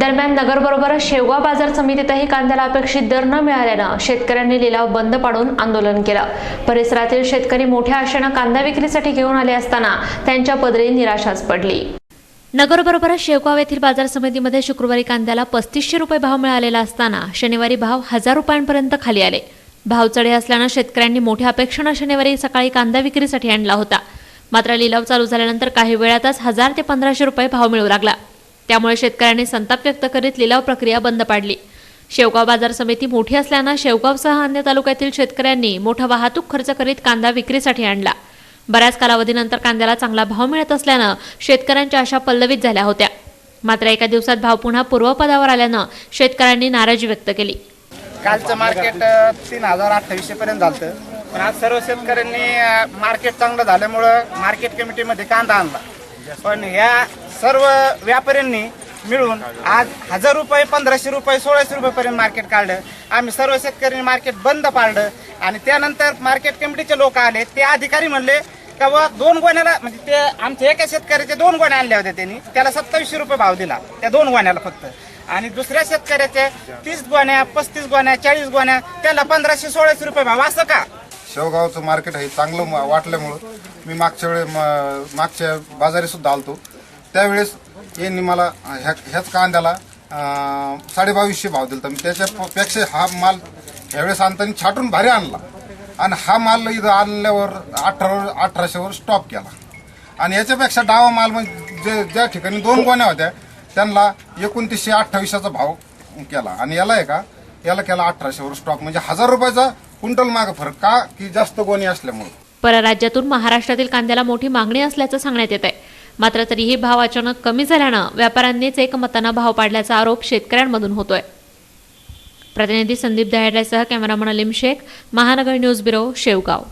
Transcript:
दरम्यान नगरबरोबरच शेवगाव बाजार समितीतही कांद्याला अपेक्षित दर न मिळाल्यानं शेतकऱ्यांनी लिलाव बंद पाडून आंदोलन केलं. परिसरातील शेतकरी मोठ्या आशेनं कांदा विक्रीसाठी घेऊन आले असताना त्यांच्या पदरी निराशाच पडली. नगरबरोबरच शेवगाव येथील बाजार समितीमध्ये शुक्रवारी कांद्याला पस्तीसशे रुपये भाव मिळालेला असताना शनिवारी भाव हजार रुपयांपर्यंत खाली आले. भाव चढे असल्यानं शेतकऱ्यांनी मोठ्या अपेक्षेनं शनिवारी सकाळी कांदा विक्रीसाठी आणला होता. मात्र लिलाव चालू झाल्यानंतर काही वेळातच हजार ते पंधराशे रुपये भाव मिळू लागला. त्यामुळे शेतकऱ्यांनी संताप व्यक्त करीत लिलाव प्रक्रिया बंद पाडली. शेवगाव बाजार समिती मोठी असल्यानं शेवगावसह अन्य तालुक्यातील शेतकऱ्यांनी मोठा वाहतूक खर्च करीत कांदा विक्रीसाठी आणला. बऱ्याच कालावधीनंतर कांद्याला चांगला भाव मिळत असल्यानं शेतकऱ्यांच्या आशा पल्लवित झाल्या होत्या. मात्र एका दिवसात भाव पुन्हा पूर्वपदावर आल्यानं शेतकऱ्यांनी नाराजी व्यक्त केली. कालचं मार्केट तीन हजार अठ्ठावीसशे पर्यंत झालं पण आज सर्व शेतकऱ्यांनी मार्केट चांगलं झाल्यामुळं मार्केट कमिटीमध्ये कांदा आणला. पण ह्या सर्व व्यापाऱ्यांनी मिळून आज हजार रुपये पंधराशे रुपये सोळाशे रुपयेपर्यंत मार्केट काढलं. आम्ही सर्व शेतकऱ्यांनी मार्केट बंद पाडलं. आणि त्यानंतर मार्केट कमिटीचे लोक आले. ते अधिकारी म्हणले का बुवा दोन गोण्याला म्हणजे ते आमच्या एका शेतकऱ्याचे दोन गोण्या आणल्या होत्या त्यांनी. त्याला सत्तावीसशे रुपये भाव दिला. त्या दोन गोण्याला फक्त. आणि दुसऱ्या शेतकऱ्याचे तीस गोण्या पस्तीस गोण्या चाळीस गोण्या त्याला पंधराशे सोळाशे रुपये भाव. असं का? शेवगावचं मार्केट हे चांगलं म- वाटल्यामुळं मी मागच्या वेळे मागच्या बाजारी सुद्धा आलतो. त्यावेळेस यांनी मला ह्या ह्याच कांद्याला साडेबावीसशे भाव दिला तर म्हणजे त्याच्यापेक्षा हा माल ह्यावेळेस आणताना छाटून भारी आणला. आणि हा माल इथं आणल्यावर अठरा अठराशेवर स्टॉप केला. आणि याच्यापेक्षा डावा माल म्हणजे जे ज्या ठिकाणी दोन गोण्या होत्या त्यांना एकोणतीसशे अठ्ठावीसचा भाव केला. आणि याला आहे का याला केला अठराशेवर स्टॉक म्हणजे हजार रुपयाचा क्विंटल माग फरक. का? की जास्त गोणी असल्यामुळे. परराज्यातून महाराष्ट्रातील कांद्याला मोठी मागणी असल्याचं सांगण्यात येत आहे मात्र तरीही भाव अचानक कमी झाल्यानं व्यापाऱ्यांनीच एकमतानं भाव पाडल्याचा आरोप शेतकऱ्यांमधून होतोय. प्रतिनिधी Sandeep दहाड्यासह cameraman Aleem Shaikh Mahanagar news bureau Shevgaon.